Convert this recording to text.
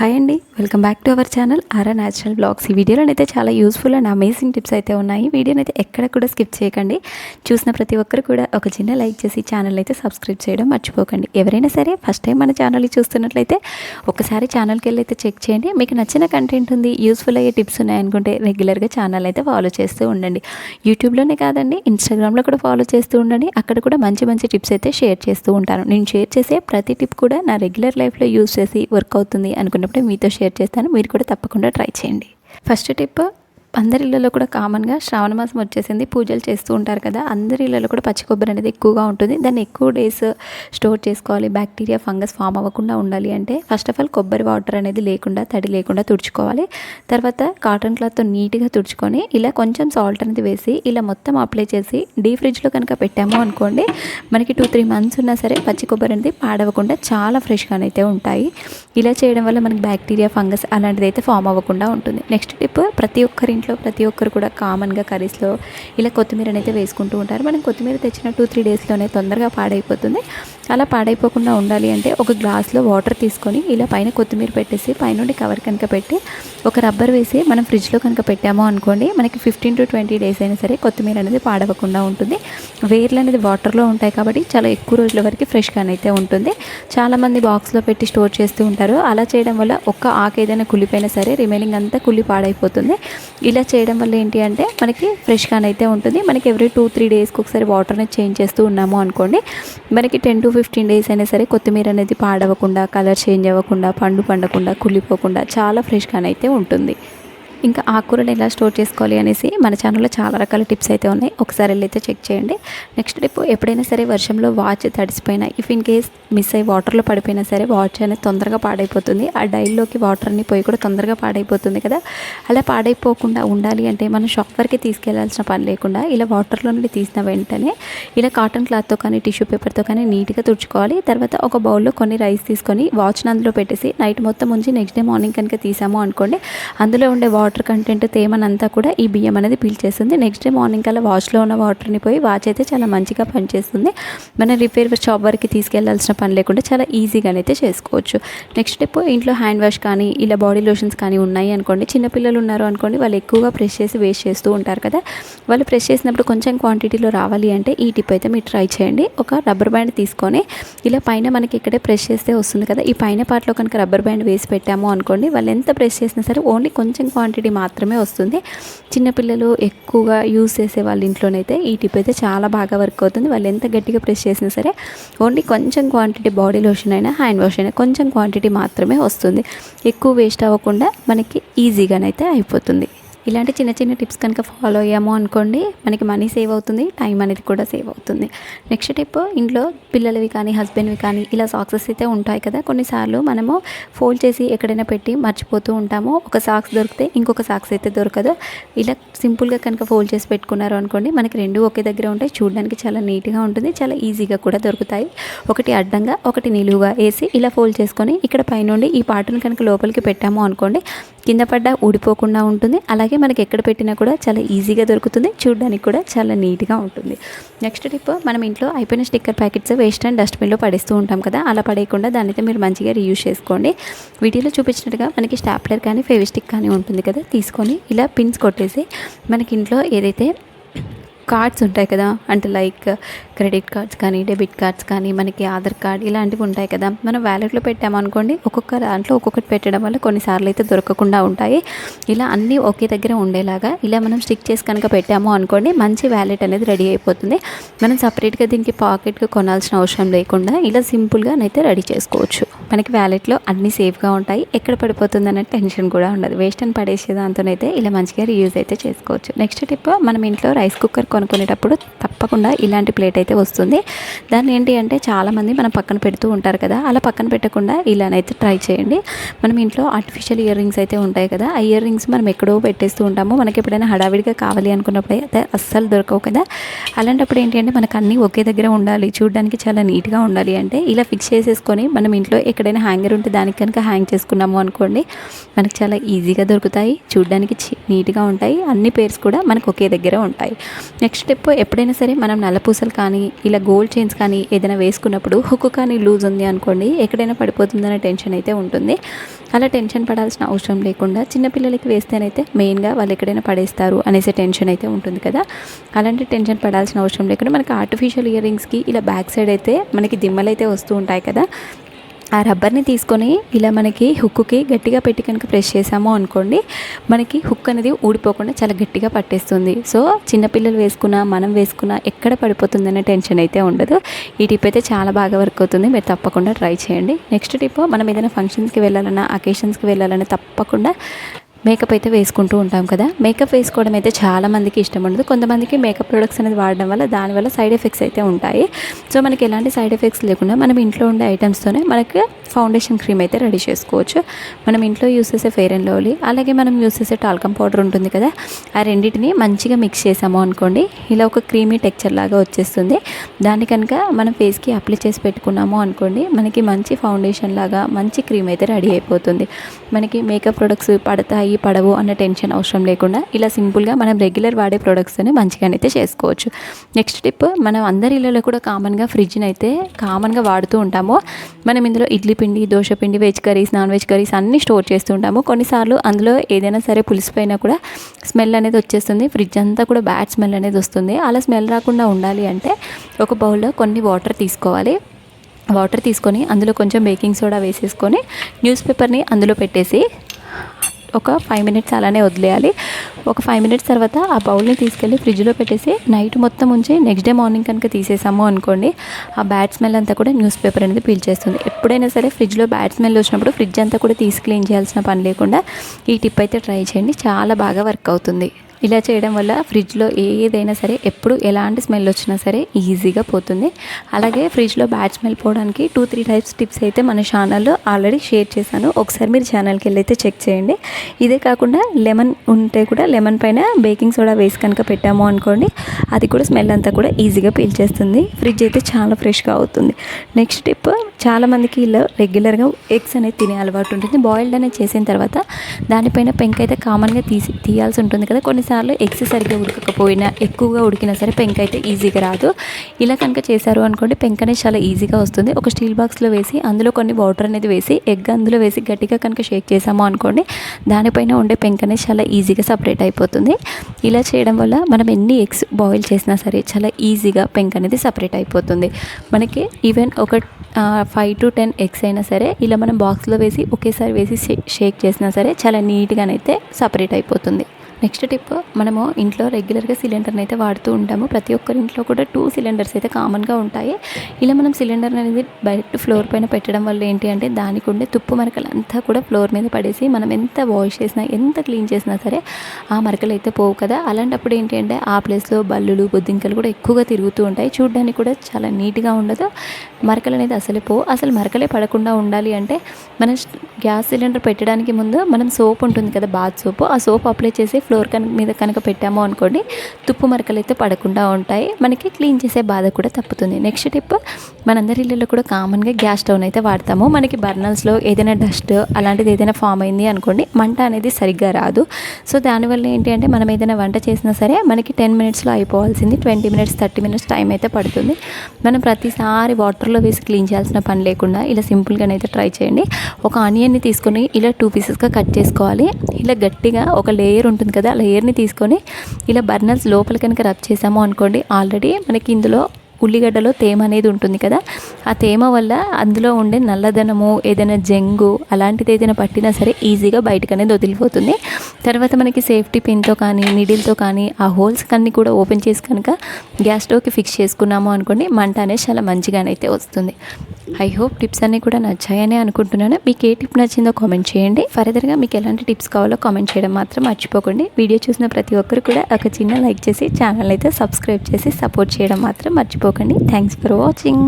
Hi అండి. Welcome back to our channel Aara natural blogs. ఈ వీడియోలో అయితే చాలా యూస్ఫుల్ అండ్ అమేజింగ్ టిప్స్ అయితే ఉన్నాయి. వీడియోని అయితే ఎక్కడ కూడా స్కిప్ చేయకండి. చూసిన ప్రతి ఒక్కరు కూడా ఒక చిన్న లైక్ చేసి ఛానల్ అయితే సబ్స్క్రైబ్ చేయడం మర్చిపోకండి. ఎవరైనా సరే ఫస్ట్ టైం మన ఛానల్ చూస్తున్నట్లయితే ఒకసారి ఛానల్కి వెళ్ళి అయితే చెక్ చేయండి. మీకు నచ్చిన కంటెంట్ ఉంది యూస్ఫుల్ అయ్యే టిప్స్ ఉన్నాయనుకుంటే రెగ్యులర్గా ఛానల్ అయితే ఫాలో చేస్తూ ఉండండి. యూట్యూబ్లోనే కాదండి ఇన్స్టాగ్రామ్లో కూడా ఫాలో చేస్తూ ఉండండి. అక్కడ కూడా మంచి మంచి టిప్స్ అయితే షేర్ చేస్తూ ఉంటాను. నేను షేర్ చేసే ప్రతి టిప్ కూడా నా రెగ్యులర్ లైఫ్లో యూస్ చేసి వర్క్ అవుతుంది అనుకున్నప్పుడు మీతో షేర్ చేస్తాను. మీరు కూడా తప్పకుండా ట్రై చేయండి. ఫస్ట్ టిప్ అందరి ఇళ్ళలో కూడా కామన్గా శ్రావణ మాసం వచ్చేసింది. పూజలు చేస్తూ ఉంటారు కదా అందరి ఇళ్ళలో కూడా పచ్చి కొబ్బరి అనేది ఎక్కువగా ఉంటుంది. దాన్ని ఎక్కువ డేస్ స్టోర్ చేసుకోవాలి. బ్యాక్టీరియా ఫంగస్ ఫామ్ అవ్వకుండా ఉండాలి అంటే ఫస్ట్ ఆఫ్ ఆల్ కొబ్బరి వాటర్ అనేది లేకుండా తడి లేకుండా తుడుచుకోవాలి. తర్వాత కాటన్ క్లాత్తో నీట్గా తుడుచుకొని ఇలా కొంచెం సాల్ట్ అనేది వేసి ఇలా మొత్తం అప్లై చేసి డీ ఫ్రిడ్జ్లో కనుక పెట్టాము అనుకోండి మనకి టూ త్రీ మంత్స్ ఉన్నా సరే పచ్చి కొబ్బరి అనేది పాడవకుండా చాలా ఫ్రెష్గానైతే ఉంటాయి. ఇలా చేయడం వల్ల మనకి బ్యాక్టీరియా ఫంగస్ అలాంటిది అయితే ఫామ్ అవ్వకుండా ఉంటుంది. నెక్స్ట్ టిప్ ప్రతి ఒక్కరి ఇంట్లో ప్రతి ఒక్కరు కూడా కామన్గా కర్రీస్లో ఇలా కొత్తిమీరని అయితే వేసుకుంటూ ఉంటారు. మనం కొత్తిమీర తెచ్చిన టూ త్రీ డేస్లోనే తొందరగా పాడైపోతుంది. అలా పాడైపోకుండా ఉండాలి అంటే ఒక గ్లాస్లో వాటర్ తీసుకొని ఇలా పైన కొత్తిమీర పెట్టేసి పైనుండి కవర్ కనుక పెట్టి ఒక రబ్బర్ వేసి మనం ఫ్రిడ్జ్లో కనుక పెట్టాము అనుకోండి మనకి ఫిఫ్టీన్ టు ట్వంటీ డేస్ అయినా సరే కొత్తిమీర అనేది పాడవకుండా ఉంటుంది. వేర్లు అనేది వాటర్లో ఉంటాయి కాబట్టి చాలా ఎక్కువ రోజుల వరకు ఫ్రెష్గానైతే ఉంటుంది. చాలామంది బాక్స్లో పెట్టి స్టోర్ చేస్తూ ఉంటారు. అలా చేయడం వల్ల ఒక్క ఆకు ఏదైనా కుళ్ళిపోయినా సరే రిమైనింగ్ అంతా కుళ్ళి పాడైపోతుంది. ఇలా చేయడం వల్ల ఏంటి అంటే మనకి ఫ్రెష్గానైతే ఉంటుంది. మనకి ఎవ్రీ టూ త్రీ డేస్కి ఒకసారి వాటర్ని చేంజ్ చేస్తూ ఉన్నాము అనుకోండి మనకి టెన్ టు ఫిఫ్టీన్ డేస్ అయినా సరే కొత్తిమీర అనేది పాడవకుండా కలర్ చేంజ్ అవ్వకుండా పండు పండకుండా కుళ్ళిపోకుండా చాలా ఫ్రెష్గానైతే ఉంటుంది. ఇంకా ఆకుకూరలు ఎలా స్టోర్ చేసుకోవాలి అనేసి మన ఛానల్లో చాలా రకాల టిప్స్ అయితే ఉన్నాయి. ఒకసారి వెళ్ళైతే చెక్ చేయండి. నెక్స్ట్ టిప్ ఎప్పుడైనా సరే వర్షంలో వాచ్ తడిసిపోయినా ఇఫ్ ఇన్ కేస్ మిస్ అయ్యి వాటర్లో పడిపోయినా సరే వాచ్ అనేది తొందరగా పాడైపోతుంది. ఆ డైల్లోకి వాటర్ అన్ని పోయి కూడా తొందరగా పాడైపోతుంది కదా. అలా పాడైపోకుండా ఉండాలి అంటే మనం షాప్ వరకు తీసుకెళ్ళాల్సిన పని లేకుండా ఇలా వాటర్లో నుండి తీసిన వెంటనే ఇలా కాటన్ క్లాత్తో కానీ టిష్యూ పేపర్తో కానీ నీట్గా తుడుచుకోవాలి. తర్వాత ఒక బౌల్లో కొన్ని రైస్ తీసుకొని వాచ్ని అందులో పెట్టేసి నైట్ మొత్తం ఉంచి నెక్స్ట్ డే మార్నింగ్ కనుక తీసాము అనుకోండి అందులో ఉండే వాటర్ వాటర్ కంటెంట్ తేమనంతా కూడా ఈ బియ్యం అనేది పీల్చేస్తుంది నెక్స్ట్ డే మార్నింగ్ కల్లా వాష్లో ఉన్న వాటర్ని పోయి వాచ్ అయితే చాలా మంచిగా పనిచేస్తుంది. మనం రిపేర్ షాప్ వరకు తీసుకెళ్ళాల్సిన పని లేకుండా చాలా ఈజీగా అయితే చేసుకోవచ్చు. నెక్స్ట్ స్టెప్ ఇంట్లో హ్యాండ్ వాష్ కానీ ఇలా బాడీ లోషన్స్ కానీ ఉన్నాయి అనుకోండి చిన్నపిల్లలు ఉన్నారు అనుకోండి వాళ్ళు ఎక్కువగా ప్రెష్ చేసి వేస్ట్ చేస్తూ ఉంటారు కదా. వాళ్ళు ప్రెష్ చేసినప్పుడు కొంచెం క్వాంటిటీలో రావాలి అంటే ఈ టిప్ అయితే మీరు ట్రై చేయండి. ఒక రబ్బర్ బ్యాండ్ తీసుకొని ఇలా పైన మనకి ఇక్కడే ప్రెష్ చేస్తే వస్తుంది కదా. ఈ పైన పార్ట్లో కనుక రబ్బర్ బ్యాండ్ వేసి పెట్టాము అనుకోండి వాళ్ళు ఎంత ప్రెష్ చేసినా సరే ఓన్లీ కొంచెం క్వాంటిటీ క్వాంటిటీ మాత్రమే వస్తుంది. చిన్నపిల్లలు ఎక్కువగా యూస్ చేసే వాళ్ళ ఇంట్లోనైతే ఈ టిప్ అయితే చాలా బాగా వర్క్ అవుతుంది. వాళ్ళు ఎంత గట్టిగా ప్రెస్ చేసినా సరే ఓన్లీ కొంచెం క్వాంటిటీ బాడీ లోషన్ అయినా హ్యాండ్ వాష్ అయినా కొంచెం క్వాంటిటీ మాత్రమే వస్తుంది. ఎక్కువ వేస్ట్ అవ్వకుండా మనకి ఈజీగానైతే అయిపోతుంది. ఇలాంటి చిన్న చిన్న టిప్స్ కనుక ఫాలో అయ్యాము అనుకోండి మనకి మనీ సేవ్ అవుతుంది టైం అనేది కూడా సేవ్ అవుతుంది. నెక్స్ట్ టిప్ ఇంట్లో పిల్లలవి కానీ హస్బెండ్వి కానీ ఇలా సాక్సెస్ అయితే ఉంటాయి కదా. కొన్నిసార్లు మనము ఫోల్డ్ చేసి ఎక్కడైనా పెట్టి మర్చిపోతూ ఉంటాము. ఒక సాక్స్ దొరికితే ఇంకొక సాక్స్ అయితే దొరకదు. ఇలా సింపుల్గా కనుక ఫోల్డ్ చేసి పెట్టుకున్నారు అనుకోండి మనకి రెండు ఒకే దగ్గర ఉంటాయి. చూడడానికి చాలా నీట్గా ఉంటుంది చాలా ఈజీగా కూడా దొరుకుతాయి. ఒకటి అడ్డంగా ఒకటి నిలువుగా వేసి ఇలా ఫోల్డ్ చేసుకొని ఇక్కడ పైనుండి ఈ పాటను కనుక లోపలికి పెట్టాము అనుకోండి కింద పడ్డ ఊడిపోకుండా ఉంటుంది. అలాగే మనకి ఎక్కడ పెట్టినా కూడా చాలా ఈజీగా దొరుకుతుంది. చూడడానికి కూడా చాలా నీట్గా ఉంటుంది. నెక్స్ట్ టిప్ మనం ఇంట్లో అయిపోయిన స్టిక్కర్ ప్యాకెట్స్ వేస్ట్ అండ్ డస్ట్బిన్లో పడేస్తూ ఉంటాం కదా అలా పడేయకుండా దాన్ని అయితే మీరు మంచిగా రీయూజ్ చేసుకోండి. వీడియోలో చూపించినట్టుగా మనకి స్టాప్లర్ కానీ ఫెవిస్టిక్ కానీ ఉంటుంది కదా తీసుకొని ఇలా పిన్స్ కొట్టేసి మనకి ఇంట్లో ఏదైతే కార్డ్స్ ఉంటాయి కదా. అంటే లైక్ క్రెడిట్ కార్డ్స్ కానీ డెబిట్ కార్డ్స్ కానీ మనకి ఆధార్ కార్డ్ ఇలాంటివి ఉంటాయి కదా. మనం వ్యాలెట్లో పెట్టామనుకోండి ఒక్కొక్క దాంట్లో ఒక్కొక్కటి పెట్టడం వల్ల కొన్నిసార్లు అయితే దొరకకుండా ఉంటాయి. ఇలా అన్నీ ఒకే దగ్గర ఉండేలాగా ఇలా మనం స్టిక్ చేసి కనుక పెట్టాము అనుకోండి మంచి వ్యాలెట్ అనేది రెడీ అయిపోతుంది. మనం సపరేట్గా దీనికి పాకెట్గా కొనాల్సిన అవసరం లేకుండా ఇలా సింపుల్గా అయితే రెడీ చేసుకోవచ్చు. మనకి వ్యాలెట్లో అన్నీ సేఫ్గా ఉంటాయి. ఎక్కడ పడిపోతుంది అనే టెన్షన్ కూడా ఉండదు. వేస్ట్ అని పడేసే దాంతోనైతే ఇలా మంచిగా రీయూజ్ అయితే చేసుకోవచ్చు. నెక్స్ట్ టిప్ మనం ఇంట్లో రైస్ కుక్కర్ కొనుక్కునేటప్పుడు తప్పకుండా ఇలాంటి ప్లేట్ అయితే వస్తుంది. దాన్ని ఏంటి అంటే చాలామంది మనం పక్కన పెడుతూ ఉంటారు కదా అలా పక్కన పెట్టకుండా ఇలానైతే ట్రై చేయండి. మనం ఇంట్లో ఆర్టిఫిషియల్ ఇయర్ రింగ్స్ అయితే ఉంటాయి కదా ఆ ఇయర్ రింగ్స్ మనం ఎక్కడో పెట్టేస్తూ ఉంటాము. మనకి ఎప్పుడైనా హడావిడిగా కావాలి అనుకున్నప్పుడు అయితే అస్సలు దొరకవు కదా. అలాంటప్పుడు ఏంటి అంటే మనకు అన్నీ ఒకే దగ్గర ఉండాలి చూడడానికి చాలా నీట్గా ఉండాలి అంటే ఇలా ఫిక్స్ చేసేసుకొని మనం ఇంట్లో ఎక్కడైనా హ్యాంగర్ ఉంటే దానికి కనుక హ్యాంగ్ చేసుకున్నాము అనుకోండి మనకి చాలా ఈజీగా దొరుకుతాయి. చూడడానికి నీట్గా ఉంటాయి. అన్ని పేర్స్ కూడా మనకు ఒకే దగ్గర ఉంటాయి. నెక్స్ట్ స్టెప్ ఎప్పుడైనా సరే మనం నల్లపూసలు కానీ ఇలా గోల్డ్ చైన్స్ కానీ ఏదైనా వేసుకున్నప్పుడు హుక్ కానీ లూజ్ ఉంది అనుకోండి ఎక్కడైనా పడిపోతుందనే టెన్షన్ అయితే ఉంటుంది. అలా టెన్షన్ పడాల్సిన అవసరం లేకుండా చిన్నపిల్లలకి వేస్తేనైతే మెయిన్గా వాళ్ళు ఎక్కడైనా పడేస్తారు అనేసి టెన్షన్ అయితే ఉంటుంది కదా. అలాంటి టెన్షన్ పడాల్సిన అవసరం లేకుండా మనకి ఆర్టిఫిషియల్ ఇయర్ రింగ్స్కి ఇలా బ్యాక్ సైడ్ అయితే మనకి దిమ్మలు అయితే వస్తూ ఉంటాయి కదా. ఆ రబ్బర్ని తీసుకొని ఇలా మనకి హుక్కుకి గట్టిగా పెట్టి కనుక ప్రెస్ చేసాము అనుకోండి మనకి హుక్ అనేది ఊడిపోకుండా చాలా గట్టిగా పట్టేస్తుంది. సో చిన్నపిల్లలు వేసుకున్నా మనం వేసుకున్నా ఎక్కడ పడిపోతుందనే టెన్షన్ అయితే ఉండదు. ఈ టిప్ అయితే చాలా బాగా వర్క్ అవుతుంది. మీరు తప్పకుండా ట్రై చేయండి. నెక్స్ట్ టిప్ మనం ఏదైనా ఫంక్షన్స్కి వెళ్ళాలన్నా అకేషన్స్కి వెళ్ళాలన్నా తప్పకుండా మేకప్ అయితే వేసుకుంటూ ఉంటాం కదా. మేకప్ వేసుకోవడం అయితే చాలామందికి ఇష్టం ఉండదు. కొంతమందికి మేకప్ ప్రొడక్ట్స్ అనేది వాడడం వల్ల దానివల్ల సైడ్ ఎఫెక్ట్స్ అయితే ఉంటాయి. సో మనకి ఎలాంటి సైడ్ ఎఫెక్ట్స్ లేకుండా మనం ఇంట్లో ఉండే ఐటమ్స్తోనే మనకి ఫౌండేషన్ క్రీమ్ అయితే రెడీ చేసుకోవచ్చు. మనం ఇంట్లో యూస్ చేసే ఫెయిర్ అండ్ లవ్లీ అలాగే మనం యూస్ చేసే టాల్కమ్ పౌడర్ ఉంటుంది కదా. ఆ రెండింటిని మంచిగా మిక్స్ చేసాము అనుకోండి ఇలా ఒక క్రీమీ టెక్చర్ లాగా వచ్చేస్తుంది. దాన్ని కనుక మనం ఫేస్కి అప్లై చేసి పెట్టుకున్నాము అనుకోండి మనకి మంచి ఫౌండేషన్ లాగా మంచి క్రీమ్ అయితే రెడీ అయిపోతుంది. మనకి మేకప్ ప్రొడక్ట్స్ పడతాయి పడవు అన్న టెన్షన్ అవసరం లేకుండా ఇలా సింపుల్గా మనం రెగ్యులర్ వాడే ప్రొడక్ట్స్ని మంచిగానైతే చేసుకోవచ్చు. నెక్స్ట్ టిప్ మనం అందరి ఇళ్ళలో కూడా కామన్గా ఫ్రిడ్జ్ని అయితే కామన్గా వాడుతూ ఉంటాము. మనం ఇందులో ఇడ్లీ పిండి దోశ పిండి veg curries non veg curries అన్నీ స్టోర్ చేస్తూ ఉంటాము. కొన్నిసార్లు అందులో ఏదైనా సరే పులిసిపోయినా కూడా స్మెల్ అనేది వచ్చేస్తుంది. ఫ్రిడ్జ్ అంతా కూడా బ్యాడ్ స్మెల్ అనేది వస్తుంది. అలా స్మెల్ రాకుండా ఉండాలి అంటే ఒక బౌల్లో కొన్ని వాటర్ తీసుకోవాలి. వాటర్ తీసుకొని అందులో కొంచెం బేకింగ్ సోడా వేసేసుకొని న్యూస్ పేపర్ని అందులో పెట్టేసి ఒక ఫైవ్ మినిట్స్ అలానే వదిలేయాలి. ఒక ఫైవ్ మినిట్స్ తర్వాత ఆ బౌల్ని తీసుకెళ్ళి ఫ్రిడ్జ్లో పెట్టేసి నైట్ మొత్తం ఉంచి నెక్స్ట్ డే మార్నింగ్ కనుక తీసేసాము అనుకోండి ఆ బ్యాడ్ స్మెల్ అంతా కూడా న్యూస్ పేపర్ అనేది పీల్చేస్తుంది ఎప్పుడైనా సరే ఫ్రిడ్జ్లో బ్యాడ్ స్మెల్ వచ్చినప్పుడు ఫ్రిడ్జ్ అంతా కూడా తీసి క్లీన్ చేయాల్సిన పని లేకుండా ఈ టిప్ అయితే ట్రై చేయండి. చాలా బాగా వర్క్ అవుతుంది. ఇలా చేయడం వల్ల ఫ్రిడ్జ్లో ఏదైనా సరే ఎప్పుడు ఎలాంటి స్మెల్ వచ్చినా సరే ఈజీగా పోతుంది. అలాగే ఫ్రిడ్జ్లో బ్యాడ్ స్మెల్ పోవడానికి టూ త్రీ టైప్స్ టిప్స్ అయితే మన ఛానల్లో ఆల్రెడీ షేర్ చేశాను. ఒకసారి మీరు ఛానల్కి వెళ్ళి అయితే చెక్ చేయండి. ఇదే కాకుండా లెమన్ ఉంటే కూడా లెమన్ పైన బేకింగ్ సోడా వేసి కనుక పెట్టాము అనుకోండి అది కూడా స్మెల్ అంతా కూడా ఈజీగా పీల్చేస్తుంది ఫ్రిడ్జ్ అయితే చాలా ఫ్రెష్గా అవుతుంది. నెక్స్ట్ టిప్ చాలామందికి ఇలా రెగ్యులర్గా ఎగ్స్ అనేది తినే అలవాటు ఉంటుంది. బాయిల్డ్ అనేది చేసిన తర్వాత దానిపైన పెంక అయితే కామన్గా తీసి తీయాల్సి ఉంటుంది కదా. కొన్నిసార్లు ఎగ్స్ సరిగ్గా ఉడకకపోయినా ఎక్కువగా ఉడికినా సరే పెంక అయితే ఈజీగా రాదు. ఇలా కనుక చేశారు అనుకోండి పెంక అనేది చాలా ఈజీగా వస్తుంది. ఒక స్టీల్ బాక్స్లో వేసి అందులో కొన్ని వాటర్ అనేది వేసి ఎగ్ అందులో వేసి గట్టిగా కనుక షేక్ చేసాము అనుకోండి దానిపైన ఉండే పెంక అనేది చాలా ఈజీగా సపరేట్ అయిపోతుంది. ఇలా చేయడం వల్ల మనం ఎన్ని ఎగ్స్ బాయిల్ చేసినా సరే చాలా ఈజీగా పెంక్ అనేది సపరేట్ అయిపోతుంది. మనకి ఈవెన్ ఒక ఫైవ్ టు టెన్ ఎగ్స్ అయినా సరే ఇలా మనం బాక్స్లో వేసి ఒకేసారి వేసి షేక్ చేసినా సరే చాలా నీట్గానైతే సపరేట్ అయిపోతుంది. నెక్స్ట్ టిప్ మనము ఇంట్లో రెగ్యులర్గా సిలిండర్ని అయితే వాడుతూ ఉంటాము. ప్రతి ఒక్కరి ఇంట్లో కూడా టూ సిలిండర్స్ అయితే కామన్గా ఉంటాయి. ఇలా మనం సిలిండర్ అనేది బయట ఫ్లోర్ పైన పెట్టడం వల్ల ఏంటి అంటే దానికి ఉండే తుప్పు మరకలు అంతా కూడా ఫ్లోర్ మీద పడేసి మనం ఎంత వాష్ చేసినా ఎంత క్లీన్ చేసినా సరే ఆ మరకలు అయితే పోవు కదా. అలాంటప్పుడు ఏంటి అంటే ఆ ప్లేస్లో బల్లులు బొద్దింకలు కూడా ఎక్కువగా తిరుగుతూ ఉంటాయి. చూడడానికి కూడా చాలా నీట్గా ఉండదు. మరకలు అనేది అసలు పోవు. అసలు మరకలే పడకుండా ఉండాలి అంటే మనం గ్యాస్ సిలిండర్ పెట్టడానికి ముందు మనం సోప్ ఉంటుంది కదా బాత్ సోప్. ఆ సోప్ అప్లై చేసి ఫ్లోర్ కనుక మీద కనుక పెట్టాము అనుకోండి తుప్పు మరకలు అయితే పడకుండా ఉంటాయి. మనకి క్లీన్ చేసే బాధ కూడా తప్పుతుంది. నెక్స్ట్ టిప్ మనందరి ఇళ్ళలో కూడా కామన్గా గ్యాస్ స్టవ్ అయితే వాడతాము. మనకి బర్నల్స్లో ఏదైనా డస్ట్ అలాంటిది ఏదైనా ఫామ్ అయింది అనుకోండి మంట అనేది సరిగ్గా రాదు. సో దానివల్ల ఏంటి అంటే మనం ఏదైనా వంట చేసినా సరే మనకి టెన్ మినిట్స్లో అయిపోవాల్సింది twenty minutes thirty minutes time అయితే పడుతుంది. మనం ప్రతిసారి వాటర్లో వేసి క్లీన్ చేయాల్సిన పని లేకుండా ఇలా సింపుల్గానైతే ట్రై చేయండి. ఒక ఆనియన్ని తీసుకొని ఇలా టూ పీసెస్గా కట్ చేసుకోవాలి. ఇలా గట్టిగా ఒక లేయర్ ఉంటుంది కదా లేయర్ని తీసుకొని ఇలా బర్నర్స్ లోపల కనుక రబ్ చేసాము అనుకోండి ఆల్రెడీ మనకి ఇందులో ఉల్లిగడ్డలో తేమ అనేది ఉంటుంది కదా ఆ తేమ వల్ల అందులో ఉండే నల్లదనము ఏదైనా జంగు అలాంటిది ఏదైనా పట్టినా సరే ఈజీగా బయటకు అనేది వదిలిపోతుంది. తర్వాత మనకి సేఫ్టీ పిన్తో కానీ నిడిల్తో కానీ ఆ హోల్స్ కన్నీ కూడా ఓపెన్ చేసి కనుక గ్యాస్ స్టవ్కి ఫిక్స్ చేసుకున్నాము అనుకోండి మంట అనేది చాలా మంచిగానైతే వస్తుంది. ఐ హోప్ టిప్స్ అన్నీ కూడా నచ్చాయని అనుకుంటున్నాను. మీకు ఏ టిప్ నచ్చిందో కామెంట్ చేయండి. ఫర్దర్గా మీకు ఎలాంటి టిప్స్ కావాలో కామెంట్ చేయడం మాత్రం మర్చిపోకండి. వీడియో చూసిన ప్రతి ఒక్కరు కూడా ఒక చిన్న లైక్ చేసి ఛానల్ అయితే సబ్స్క్రైబ్ చేసి సపోర్ట్ చేయడం మాత్రం మర్చిపోకండి థ్యాంక్స్ ఫర్ వాచింగ్